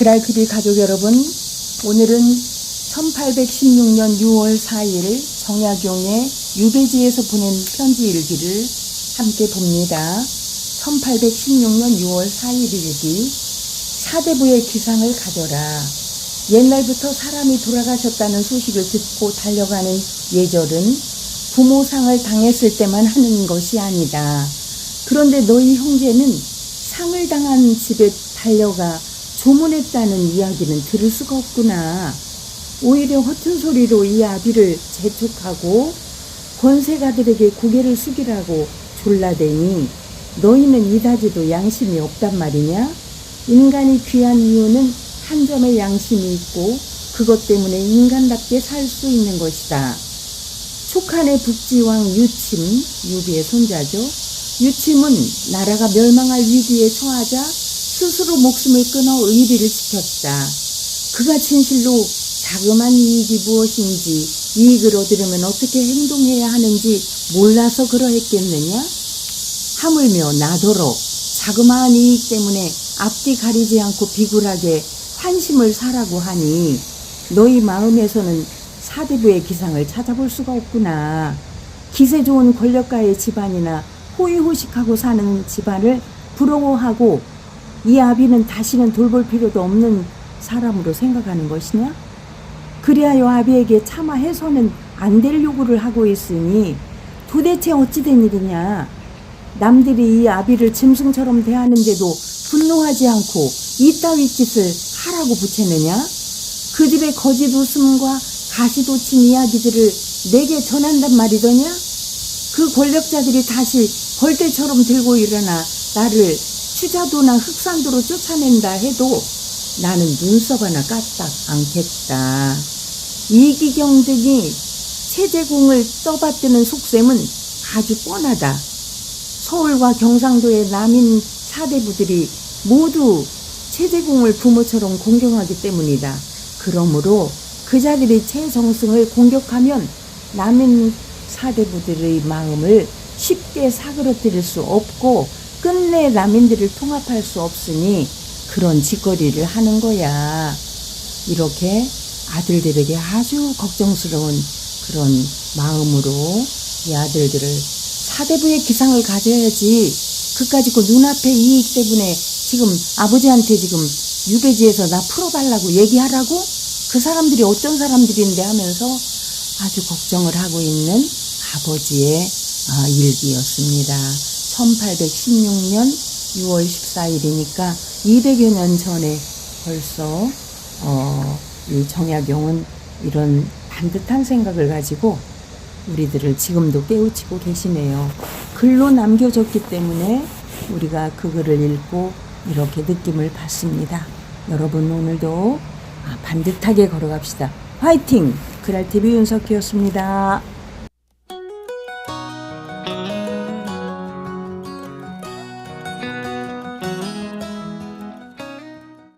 그랄TV 가족 여러분, 오늘은 1816년 6월 4일 정약용의 유배지에서 보낸 편지 일기를 함께 봅니다. 1816년 6월 4일 일기 사대부의 기상을 가져라. 옛날부터 사람이 돌아가셨다는 소식을 듣고 달려가는 예절은 부모상을 당했을 때만 하는 것이 아니다. 그런데 너희 형제는 상을 당한 집에 달려가 조문했다는 이야기는 들을 수가 없구나. 오히려 허튼 소리로 이 아비를 재촉하고 권세가들에게 고개를 숙이라고 졸라대니 너희는 이다지도 양심이 없단 말이냐? 인간이 귀한 이유는 한 점의 양심이 있고 그것 때문에 인간답게 살 수 있는 것이다. 촉한의 북지왕 유침, 유비의 손자죠. 유침은 나라가 멸망할 위기에 처하자 스스로 목숨을 끊어 의리를 지켰다. 그가 진실로 자그만 이익이 무엇인지 이익을 얻으려면 어떻게 행동해야 하는지 몰라서 그러했겠느냐? 하물며 나더러 자그마한 이익 때문에 앞뒤 가리지 않고 비굴하게 환심을 사라고 하니 너희 마음에서는 사대부의 기상을 찾아볼 수가 없구나. 기세 좋은 권력가의 집안이나 호의호식하고 사는 집안을 부러워하고 이 아비는 다시는 돌볼 필요도 없는 사람으로 생각하는 것이냐? 그리하여 아비에게 차마 해서는 안 될 요구를 하고 있으니 도대체 어찌된 일이냐? 남들이 이 아비를 짐승처럼 대하는데도 분노하지 않고 이따위 짓을 하라고 부채느냐? 그 집의 거짓 웃음과 가시돋친 이야기들을 내게 전한단 말이더냐? 그 권력자들이 다시 벌떼처럼 들고 일어나 나를 추자도나 흑산도로 쫓아낸다 해도 나는 눈썹 하나 까딱 않겠다. 이기경 등이 체제공을 떠받드는 속셈은 아주 뻔하다. 서울과 경상도의 남인 사대부들이 모두 체제공을 부모처럼 공경하기 때문이다. 그러므로 그자들이 최정승을 공격하면 남인 사대부들의 마음을 쉽게 사그러뜨릴 수 없고 끝내 남인들을 통합할 수 없으니 그런 짓거리를 하는 거야. 이렇게 아들들에게 아주 걱정스러운 그런 마음으로 이 아들들을 사대부의 기상을 가져야지 그까짓 그 눈앞의 이익 때문에 지금 아버지한테 지금 유배지에서 나 풀어달라고 얘기하라고 그 사람들이 어떤 사람들인데 하면서 아주 걱정을 하고 있는 아버지의 아, 일기였습니다. 1816년 6월 14일이니까 200여 년 전에 벌써 어, 이 정약용은 이런 반듯한 생각을 가지고 우리들을 지금도 깨우치고 계시네요. 글로 남겨졌기 때문에 우리가 그 글을 읽고 이렇게 느낌을 받습니다. 여러분 오늘도 아, 반듯하게 걸어갑시다. 화이팅! 그랄TV 윤석희였습니다.